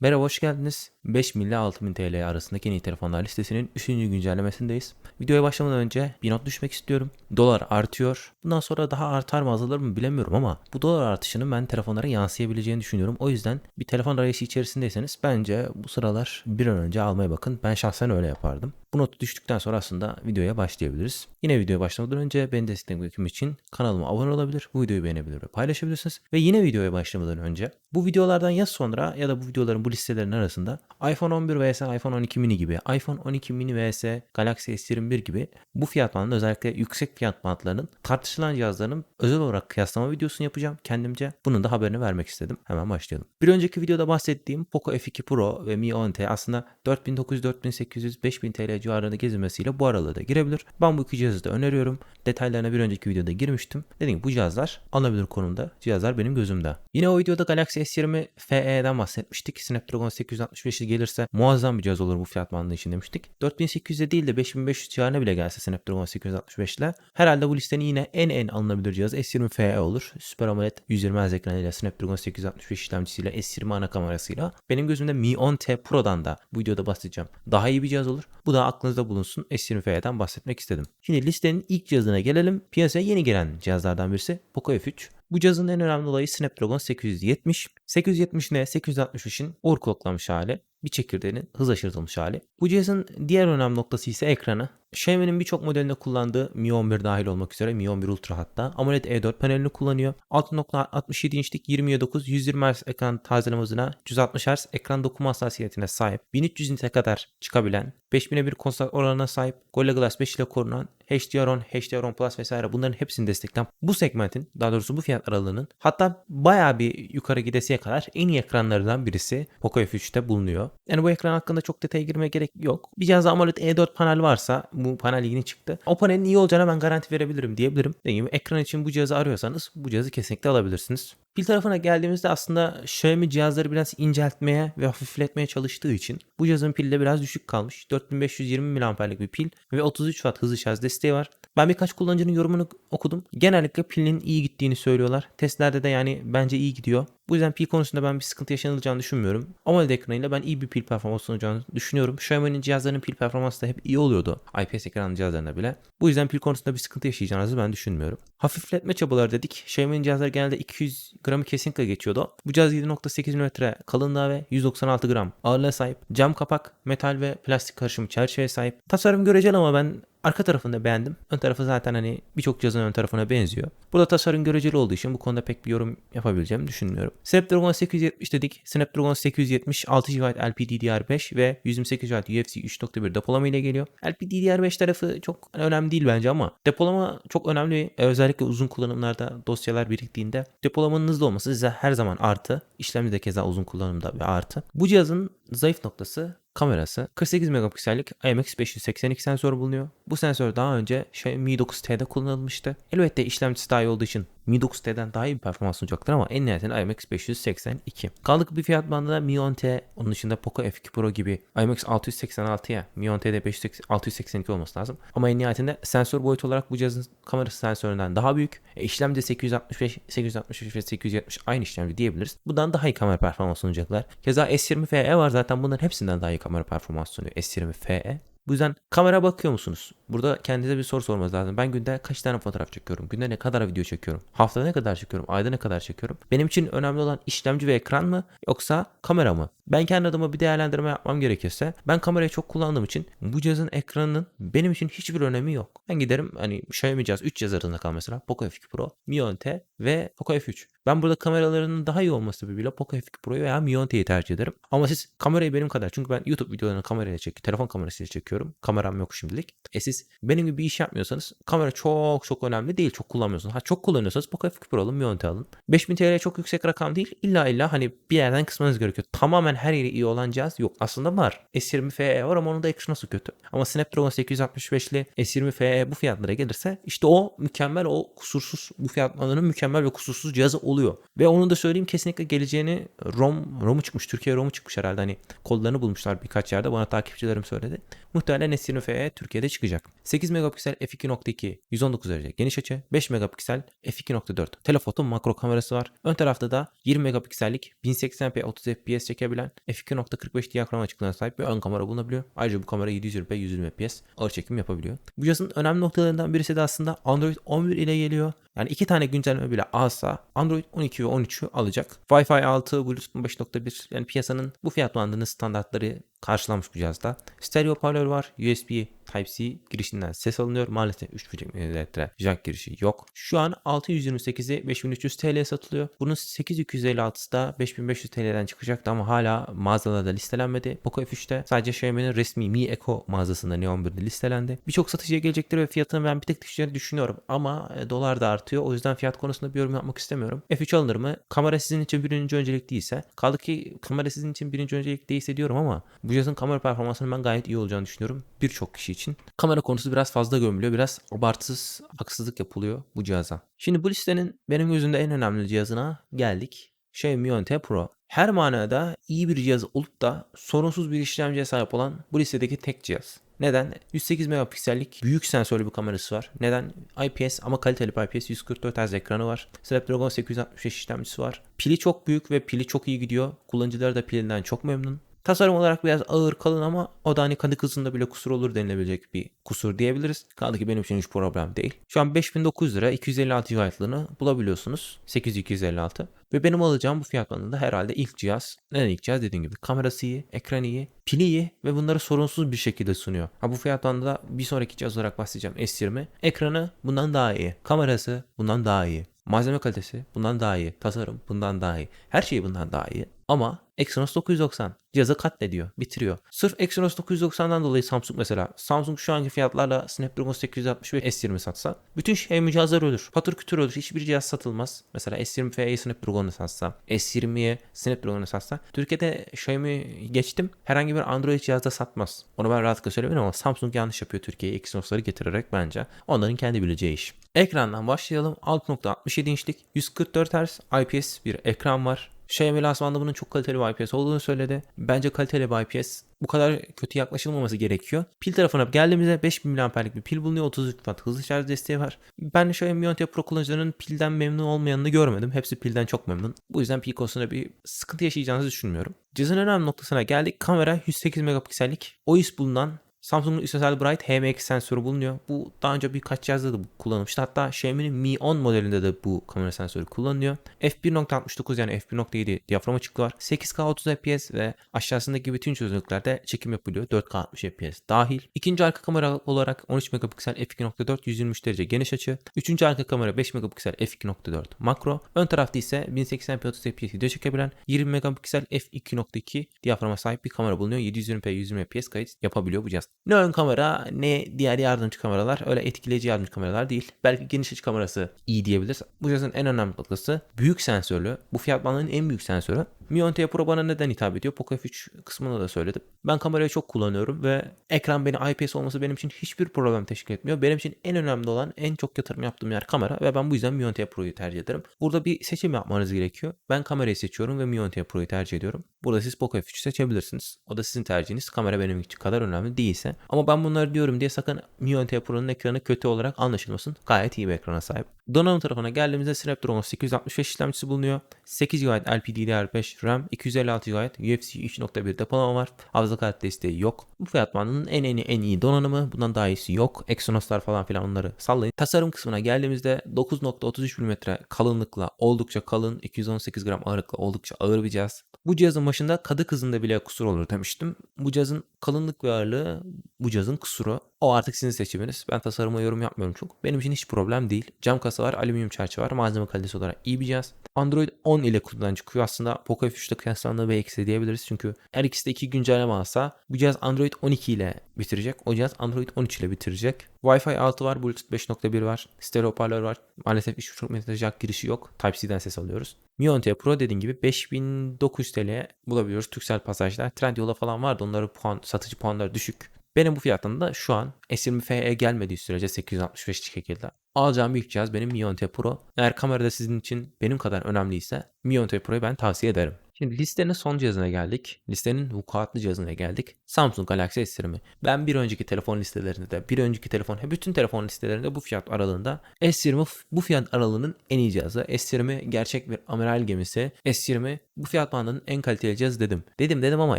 Merhaba hoş geldiniz. 5000 ile 6000 TL arasındaki en iyi telefonlar listesinin 3. güncellemesindeyiz. Videoya başlamadan önce bir not düşmek istiyorum. Dolar artıyor. Bundan sonra daha artar mı azalır mı bilemiyorum ama bu dolar artışının ben telefonlara yansıyabileceğini düşünüyorum. O yüzden bir telefon arayışı içerisindeyseniz bence bu sıralar bir an önce almaya bakın. Ben şahsen öyle yapardım. Bu notu düştükten sonra aslında videoya başlayabiliriz. Yine videoya başlamadan önce beni desteklemek için kanalıma abone olabilir, bu videoyu beğenebilir ve paylaşabilirsiniz. Ve yine videoya başlamadan önce bu videolardan ya sonra ya da bu videoların bu listelerin arasında iPhone 11 vs iPhone 12 mini gibi, iPhone 12 mini vs Galaxy S21 gibi bu fiyat bandında özellikle yüksek fiyat bandlarının tartışılan cihazların özel olarak kıyaslama videosunu yapacağım kendimce. Bunun da haberini vermek istedim. Hemen başlayalım. Bir önceki videoda bahsettiğim Poco F2 Pro ve Mi 10T aslında 4900, 4800, 5000 TL civarında gezilmesiyle bu aralığa da girebilir. Ben bu iki cihazı da öneriyorum. Detaylarına bir önceki videoda girmiştim. Dediğim gibi bu cihazlar alınabilir konumda. Cihazlar benim gözümde. Yine o videoda Galaxy S20 FE'den bahsetmiştik. Snapdragon 865 gelirse muazzam bir cihaz olur bu fiyat bandı için demiştik. 4800'e değil de 5500 civarına bile gelse Snapdragon 865 ile herhalde bu listenin yine en en alınabilir cihazı S20 FE olur. Super AMOLED 120 Hz ekranıyla Snapdragon 865 işlemcisiyle S20 ana kamerasıyla benim gözümde Mi 10T Pro'dan da bu videoda bahsedeceğim. Daha iyi bir cihaz olur. Bu da aklınızda bulunsun. S20 FE'den bahsetmek istedim. Şimdi listenin ilk cihazına gelelim. Piyasaya yeni gelen cihazlardan birisi Poco F3. Bu cihazın en önemli olayı Snapdragon 870. 870 ne? 865'in overclocklanmış hali. Bir çekirdeğinin hız aşırtılmış hali. Bu cihazın diğer önemli noktası ise ekranı. Xiaomi'nin birçok modelinde kullandığı Mi 11 dahil olmak üzere Mi 11 Ultra hatta AMOLED E4 panelini kullanıyor. 6.67 inçlik 20'ye 120 Hz ekran tazeleme hızına 160 Hz ekran dokuma hassasiyetine sahip. 1300 nite kadar çıkabilen 5000'e bir konsantre oranına sahip Gorilla Glass 5 ile korunan HDR10, HDR10 Plus vesaire bunların hepsini destekleyen bu segmentin daha doğrusu bu fiyat aralığının hatta bayağı bir yukarı gidesiye kadar en iyi ekranlarından birisi Poco F3'te bulunuyor. Yani bu ekran hakkında çok detaya girmeye gerek yok. Bir cihazda AMOLED E4 panel varsa bu panel yeni çıktı. O panelin iyi olacağına ben garanti verebilirim diyebilirim. Dediğim gibi ekran için bu cihazı arıyorsanız bu cihazı kesinlikle alabilirsiniz. Pil tarafına geldiğimizde aslında Xiaomi cihazları biraz inceltmeye ve hafifletmeye çalıştığı için bu cihazın pili de biraz düşük kalmış. 4520 mAh'lik bir pil ve 33 Watt hızlı şarj desteği var. Ben birkaç kullanıcının yorumunu okudum. Genellikle pilin iyi gittiğini söylüyorlar. Testlerde de yani bence iyi gidiyor. Bu yüzden pil konusunda ben bir sıkıntı yaşanılacağını düşünmüyorum. AMOLED ekranıyla ben iyi bir pil performansı sunacağını düşünüyorum. Xiaomi'nin cihazlarının pil performansı da hep iyi oluyordu. IPS ekranlı cihazlarında bile. Bu yüzden pil konusunda bir sıkıntı yaşayacağınızı ben düşünmüyorum. Hafifletme çabaları dedik. Xiaomi'nin cihazları genelde 200 gramı kesinlikle geçiyordu. Bu cihaz 7.8 mm kalınlığa ve 196 gram ağırlığa sahip. Cam kapak, metal ve plastik karışımı çerçeveye sahip. Tasarım göreceli ama ben Arka tarafını da beğendim. Ön tarafı zaten hani birçok cihazın ön tarafına benziyor. Burada tasarım göreceli olduğu için bu konuda pek bir yorum yapabileceğimi düşünmüyorum. Snapdragon 870 dedik. Snapdragon 870 6 GB LPDDR5 ve 128 GB UFC 3.1 depolama ile geliyor. LPDDR5 tarafı çok önemli değil bence ama depolama çok önemli. Özellikle uzun kullanımlarda dosyalar biriktiğinde depolamanın hızlı olması size her zaman artı. İşlemci de keza uzun kullanımda ve artı. Bu cihazın zayıf noktası kamerası 48 megapiksellik IMX582 sensör bulunuyor. Bu sensör daha önce Xiaomi Mi 9T'de kullanılmıştı. Elbette işlemcisi daha iyi olduğu için mi 9T'den daha iyi bir performans sunacaktır ama en nihayetinde IMX 582. Kaldık bir fiyat bandında Mi 10T, onun dışında Poco F2 Pro gibi IMX 686'ya Mi 10T'de 682 olması lazım. Ama en nihayetinde sensör boyutu olarak bu cihazın kamerası sensöründen daha büyük. E, işlemci 865, 865 ve 870 aynı işlemci diyebiliriz. Bundan daha iyi kamera performansı sunacaklar. Keza S20 FE var zaten bunların hepsinden daha iyi kamera performansı sunuyor S20 FE. Bu yüzden kamera bakıyor musunuz? Burada kendinize bir soru sormanız lazım. Ben günde kaç tane fotoğraf çekiyorum? Günde ne kadar video çekiyorum? Haftada ne kadar çekiyorum? Ayda ne kadar çekiyorum? Benim için önemli olan işlemci ve ekran mı yoksa kamera mı? Ben kendi adıma bir değerlendirme yapmam gerekirse ben kamerayı çok kullandığım için bu cihazın ekranının benim için hiçbir önemi yok. Ben giderim hani Xiaomi cihaz 3 cihaz arasında kal mesela Poco F2 Pro, Mi 10T ve Poco F3. Ben burada kameralarının daha iyi olması sebebiyle Poco F2 Pro'yu veya Mi 10T'yi tercih ederim. Ama siz kamerayı benim kadar çünkü ben YouTube videolarını kamerayla çekiyorum. Telefon kamerasıyla çekiyorum. Kameram yok şimdilik. E siz benim gibi bir iş yapmıyorsanız kamera çok çok önemli değil. Çok kullanmıyorsunuz. Ha çok kullanıyorsanız Poco F2 Pro alın, Mi 10T alın. 5000 TL çok yüksek rakam değil. İlla illa hani bir yerden kısmanız gerekiyor. Tamamen her yeri iyi olan cihaz yok. Aslında var. S20 FE var ama onun da ekranı nasıl kötü. Ama Snapdragon 865'li S20 FE bu fiyatlara gelirse işte o mükemmel o kusursuz bu fiyatlarının mükemmel ve kusursuz cihazı oluyor. Ve onu da söyleyeyim kesinlikle geleceğini ROM ROM'u çıkmış. Türkiye ROM'u çıkmış herhalde. Hani kodlarını bulmuşlar birkaç yerde. Bana takipçilerim söyledi. Muhtemelen S20 FE Türkiye'de çıkacak. 8 megapiksel f2.2 119 derece geniş açı, 5 megapiksel f2.4 telefoto makro kamerası var. Ön tarafta da 20 megapiksellik 1080p 30 fps çekebilen f2.45 diyafram açıklığına sahip bir ön kamera bulunabiliyor. Ayrıca bu kamera 720p 120 fps ağır çekim yapabiliyor. Bu cihazın önemli noktalarından birisi de aslında Android 11 ile geliyor. Yani iki tane güncelleme bile alsa Android 12 ve 13'ü alacak. Wi-Fi 6, Bluetooth 5.1 yani piyasanın bu fiyat bandının standartları karşılanmış bu cihazda. Stereo hoparlör var. USB Type-C girişinden ses alınıyor. Maalesef 3.5 mm jack girişi yok. Şu an 628'i 5300 TL satılıyor. Bunun 8256'sı da 5500 TL'den çıkacaktı ama hala mağazalarda listelenmedi. Poco F3'te sadece Xiaomi'nin resmi Mi Eco mağazasında Neon 1'de listelendi. Birçok satıcıya gelecektir ve fiyatını ben bir tek düşeceğini düşünüyorum ama e, dolar da artıyor. O yüzden fiyat konusunda bir yorum yapmak istemiyorum. F3 alınır mı? Kamera sizin için birinci öncelik değilse. Kaldı ki kamera sizin için birinci öncelik değilse diyorum ama bu cihazın kamera performansının ben gayet iyi olacağını düşünüyorum. Birçok kişi için. Kamera konusu biraz fazla gömülüyor. Biraz abartısız haksızlık yapılıyor bu cihaza. Şimdi bu listenin benim gözümde en önemli cihazına geldik. Xiaomi 10T Pro. Her manada iyi bir cihaz olup da sorunsuz bir işlemciye sahip olan bu listedeki tek cihaz. Neden? 108 megapiksellik büyük sensörlü bir kamerası var. Neden? IPS ama kaliteli bir IPS 144 Hz ekranı var. Snapdragon 865 işlemcisi var. Pili çok büyük ve pili çok iyi gidiyor. Kullanıcılar da pilinden çok memnun. Tasarım olarak biraz ağır kalın ama o da hani kadı kızında bile kusur olur denilebilecek bir kusur diyebiliriz. Kaldı ki benim için hiç problem değil. Şu an 5900 lira 256 GB'lığını bulabiliyorsunuz. 8256. Ve benim alacağım bu fiyat bandında herhalde ilk cihaz. Neden ilk cihaz dediğim gibi kamerası iyi, ekranı iyi, pili iyi ve bunları sorunsuz bir şekilde sunuyor. Ha bu fiyat bandında bir sonraki cihaz olarak bahsedeceğim S20. Ekranı bundan daha iyi. Kamerası bundan daha iyi. Malzeme kalitesi bundan daha iyi. Tasarım bundan daha iyi. Her şey bundan daha iyi. Ama Exynos 990 cihazı katlediyor, bitiriyor. Sırf Exynos 990'dan dolayı Samsung mesela Samsung şu anki fiyatlarla Snapdragon 860 ve S20 satsa bütün Xiaomi cihazlar ölür. Patır kütür ölür. Hiçbir cihaz satılmaz. Mesela S20 FE Snapdragon'u satsa, S20'ye Snapdragon'u satsa Türkiye'de Xiaomi geçtim. Herhangi bir Android cihazda satmaz. Onu ben rahatlıkla söylemiyorum ama Samsung yanlış yapıyor Türkiye'ye Exynos'ları getirerek bence. Onların kendi bileceği iş. Ekrandan başlayalım. 6.67 inçlik 144 Hz IPS bir ekran var. Xiaomi lansmanında bunun çok kaliteli bir IPS olduğunu söyledi. Bence kaliteli bir IPS bu kadar kötü yaklaşılmaması gerekiyor. Pil tarafına geldiğimizde 5000 mAh'lik bir pil bulunuyor. 33 Watt hızlı şarj desteği var. Ben Xiaomi Mi 10T Pro kullanıcılarının pilden memnun olmayanını görmedim. Hepsi pilden çok memnun. Bu yüzden pil konusunda bir sıkıntı yaşayacağınızı düşünmüyorum. Cihazın önemli noktasına geldik. Kamera 108 megapiksellik OIS bulunan Samsung'un Isosel Bright HMX sensörü bulunuyor. Bu daha önce birkaç cihazda da kullanılmıştı. Hatta Xiaomi'nin Mi 10 modelinde de bu kamera sensörü kullanılıyor. f1.69 yani f1.7 diyafram açıklığı var. 8K 30 fps ve aşağısındaki bütün çözünürlüklerde çekim yapılıyor. 4K 60 fps dahil. İkinci arka kamera olarak 13 megapiksel f2.4 123 derece geniş açı. Üçüncü arka kamera 5 megapiksel f2.4 makro. Ön tarafta ise 1080p 30 fps video çekebilen 20 megapiksel f2.2 diyaframa sahip bir kamera bulunuyor. 720p 120 fps kayıt yapabiliyor bu cihaz. Ne ön kamera ne diğer yardımcı kameralar öyle etkileyici yardımcı kameralar değil. Belki geniş açı kamerası iyi diyebiliriz. Bu cihazın en önemli noktası büyük sensörlü. Bu fiyat bandının en büyük sensörü. Mi 10T Pro bana neden hitap ediyor? Poco F3 kısmında da söyledim. Ben kamerayı çok kullanıyorum ve ekran beni IPS olması benim için hiçbir problem teşkil etmiyor. Benim için en önemli olan en çok yatırım yaptığım yer kamera ve ben bu yüzden Mi 10T Pro'yu tercih ederim. Burada bir seçim yapmanız gerekiyor. Ben kamerayı seçiyorum ve Mi 10T Pro'yu tercih ediyorum. Burada siz Poco F3 seçebilirsiniz. O da sizin tercihiniz. Kamera benim için kadar önemli değilse. Ama ben bunları diyorum diye sakın Mi 10T Pro'nun ekranı kötü olarak anlaşılmasın. Gayet iyi bir ekrana sahip. Donanım tarafına geldiğimizde Snapdragon 865 işlemcisi bulunuyor. 8 GB LPDDR5 RAM, 256 GB UFC 3.1 depolama var. Hafıza kart desteği yok. Bu fiyat bandının en en en iyi donanımı. Bundan daha iyisi yok. Exynos'lar falan filan onları sallayın. Tasarım kısmına geldiğimizde 9.33 mm kalınlıkla oldukça kalın, 218 gram ağırlıkla oldukça ağır bir cihaz. Bu cihazın başında kadı kızında bile kusur olur demiştim. Bu cihazın kalınlık ve ağırlığı bu cihazın kusuru. O artık sizin seçiminiz. Ben tasarıma yorum yapmıyorum çok. Benim için hiç problem değil. Cam kasa var, alüminyum çerçeve var. Malzeme kalitesi olarak iyi bir cihaz. Android 10 ile kutudan çıkıyor. Aslında Poco F3'te kıyaslandığı bir eksi diyebiliriz. Çünkü her ikisi de iki güncelleme alsa bu cihaz Android 12 ile bitirecek. O cihaz Android 13 ile bitirecek. Wi-Fi 6 var, Bluetooth 5.1 var, stereo hoparlör var. Maalesef 3.5 mm jack girişi yok. Type-C'den ses alıyoruz. Mi 10T Pro dediğim gibi 5900 TL'ye bulabiliyoruz. Türksel pasajlar. Trendyol'a falan vardı. Onların puan, satıcı puanları düşük. Benim bu fiyattan da şu an S20 FE gelmediği sürece 865 şekilde alacağım ilk cihaz benim Mi 10T Pro. Eğer kamerada sizin için benim kadar önemliyse Mi 10T Pro'yu ben tavsiye ederim. Şimdi listenin son cihazına geldik. Listenin vukuatlı cihazına geldik. Samsung Galaxy S20. Ben bir önceki telefon listelerinde de, bir önceki telefon, bütün telefon listelerinde bu fiyat aralığında S20 f- bu fiyat aralığının en iyi cihazı. S20 gerçek bir amiral gemisi. S20 bu fiyat bandının en kaliteli cihazı dedim. Dedim dedim ama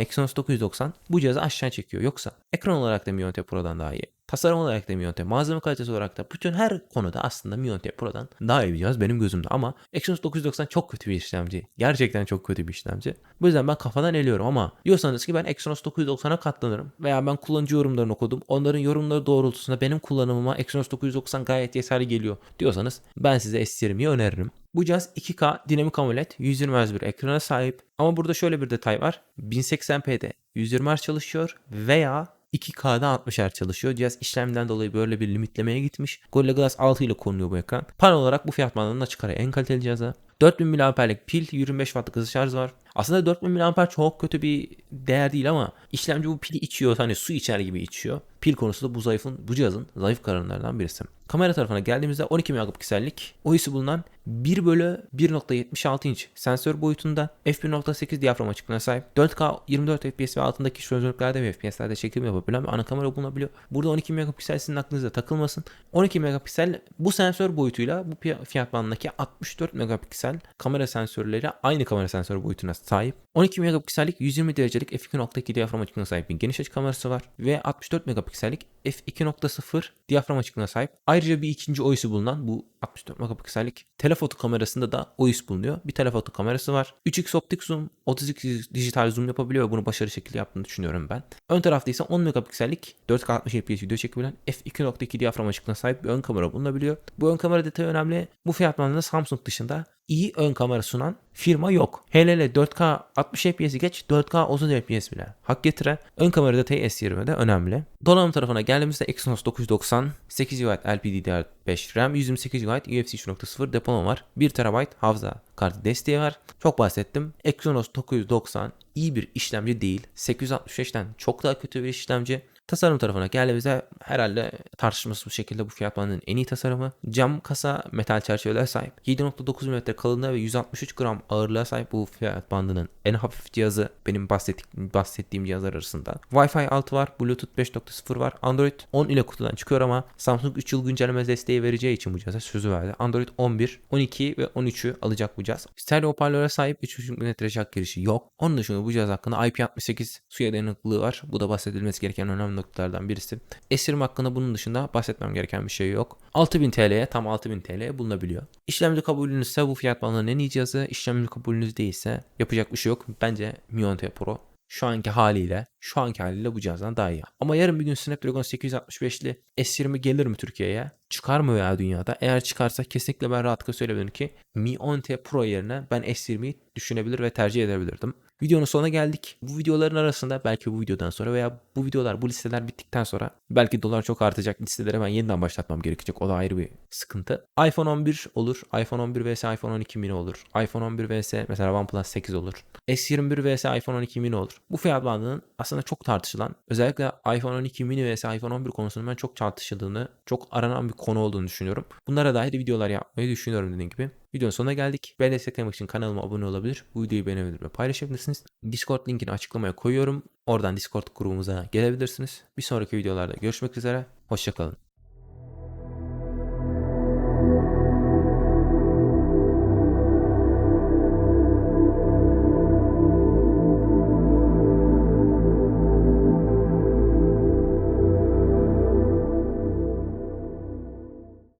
Exynos 990 bu cihazı aşağı çekiyor. Yoksa ekran olarak da Mi 10T Pro'dan daha iyi. Tasarım olarak da Mi 10T, malzeme kalitesi olarak da bütün her konuda aslında Mi 10T Pro'dan daha iyi cihaz benim gözümde ama Exynos 990 çok kötü bir işlemci. Gerçekten çok kötü bir işlemci. Bu yüzden ben kafadan eliyorum ama diyorsanız ki ben Exynos 990'a katlanırım veya ben kullanıcı yorumlarını okudum. Onların yorumları doğrultusunda benim kullanımıma Exynos 990 gayet yeterli geliyor diyorsanız ben size S20'yi öneririm. Bu cihaz 2K dinamik AMOLED 120 Hz bir ekrana sahip. Ama burada şöyle bir detay var. 1080p'de 120 Hz çalışıyor veya 2K'da 60 Hz çalışıyor. Cihaz işlemden dolayı böyle bir limitlemeye gitmiş. Gorilla Glass 6 ile konuyor bu ekran. Panel olarak bu fiyat bandında ara en kaliteli cihazı. 4000 mAh'lik pil, 25 Watt'lık hızlı şarj var. Aslında 4000 mAh çok kötü bir değer değil ama işlemci bu pili içiyor. Hani su içer gibi içiyor. Pil konusu da bu zayıfın, bu cihazın zayıf karınlarından birisi. Kamera tarafına geldiğimizde 12 megapiksellik OIS'i bulunan 1 bölü 1.76 inç sensör boyutunda f1.8 diyafram açıklığına sahip 4K 24 FPS ve altındaki çözünürlüklerde ve FPS'lerde çekim yapabilen bir ana kamera bulunabiliyor. Burada 12 megapiksel sizin aklınıza takılmasın. 12 megapiksel bu sensör boyutuyla bu fiyat bandındaki 64 megapiksel kamera sensörleri aynı kamera sensör boyutuna sahip. 12 megapiksellik 120 derecelik f2.2 diyafram açıklığına sahip bir geniş açı kamerası var ve 64 megapiksellik f2.0 diyafram açıklığına sahip. Ayrıca bir ikinci OIS'i bulunan bu 64 megapiksellik telefoto kamerasında da OIS bulunuyor. Bir telefoto kamerası var. 3x optik zoom, 32 dijital zoom yapabiliyor ve bunu başarılı şekilde yaptığını düşünüyorum ben. Ön tarafta ise 10 megapiksellik 4K 60 fps video çekebilen f2.2 diyafram açıklığına sahip bir ön kamera bulunabiliyor. Bu ön kamera detayı önemli. Bu fiyat bandında Samsung dışında iyi ön kamera sunan firma yok. Hele hele 4K 60 FPS'i geç 4K 30 FPS bile. Hak getiren ön kamera detayı S20'de önemli. Donanım tarafına geldiğimizde Exynos 990 8 GB LPDDR5 RAM 128 GB UFC 3.0 depolama var. 1 TB hafıza kartı desteği var. Çok bahsettim. Exynos 990 iyi bir işlemci değil. 865'ten çok daha kötü bir işlemci. Tasarım tarafına geldiğimizde herhalde tartışmasız bir şekilde bu fiyat bandının en iyi tasarımı. Cam kasa metal çerçeveler sahip. 7.9 mm kalınlığa ve 163 gram ağırlığa sahip bu fiyat bandının en hafif cihazı benim bahsettiğim, bahsettiğim cihazlar arasında. Wi-Fi 6 var, Bluetooth 5.0 var. Android 10 ile kutudan çıkıyor ama Samsung 3 yıl güncelleme desteği vereceği için bu cihaza sözü verdi. Android 11, 12 ve 13'ü alacak bu cihaz. Stereo hoparlöre sahip 3.5 mm jack girişi yok. Onun dışında bu cihaz hakkında IP68 suya dayanıklılığı var. Bu da bahsedilmesi gereken önemli noktalardan birisi. S20 hakkında bunun dışında bahsetmem gereken bir şey yok. 6000 TL'ye tam 6000 TL'ye bulunabiliyor. İşlemci kabulünüz ise bu fiyat bandının en iyi cihazı. İşlemci kabulünüz değilse yapacak bir şey yok. Bence Mi 10T Pro şu anki haliyle şu anki haliyle bu cihazdan daha iyi. Ama yarın bir gün Snapdragon 865'li S20 gelir mi Türkiye'ye? Çıkar mı veya dünyada? Eğer çıkarsa kesinlikle ben rahatlıkla söyleyebilirim ki Mi 10T Pro yerine ben S20'yi düşünebilir ve tercih edebilirdim. Videonun sonuna geldik. Bu videoların arasında belki bu videodan sonra veya bu videolar, bu listeler bittikten sonra belki dolar çok artacak listelere ben yeniden başlatmam gerekecek. O da ayrı bir sıkıntı. iPhone 11 olur. iPhone 11 vs iPhone 12 mini olur. iPhone 11 vs mesela OnePlus 8 olur. S21 vs iPhone 12 mini olur. Bu fiyat bandının aslında çok tartışılan, özellikle iPhone 12 mini vs iPhone 11 konusunun ben çok tartışıldığını, çok aranan bir konu olduğunu düşünüyorum. Bunlara dair videolar yapmayı düşünüyorum dediğim gibi. Videonun sonuna geldik. Beni desteklemek için kanalıma abone olabilir. Bu videoyu beğenebilir ve paylaşabilirsiniz. Discord linkini açıklamaya koyuyorum. Oradan Discord grubumuza gelebilirsiniz. Bir sonraki videolarda görüşmek üzere. Hoşçakalın.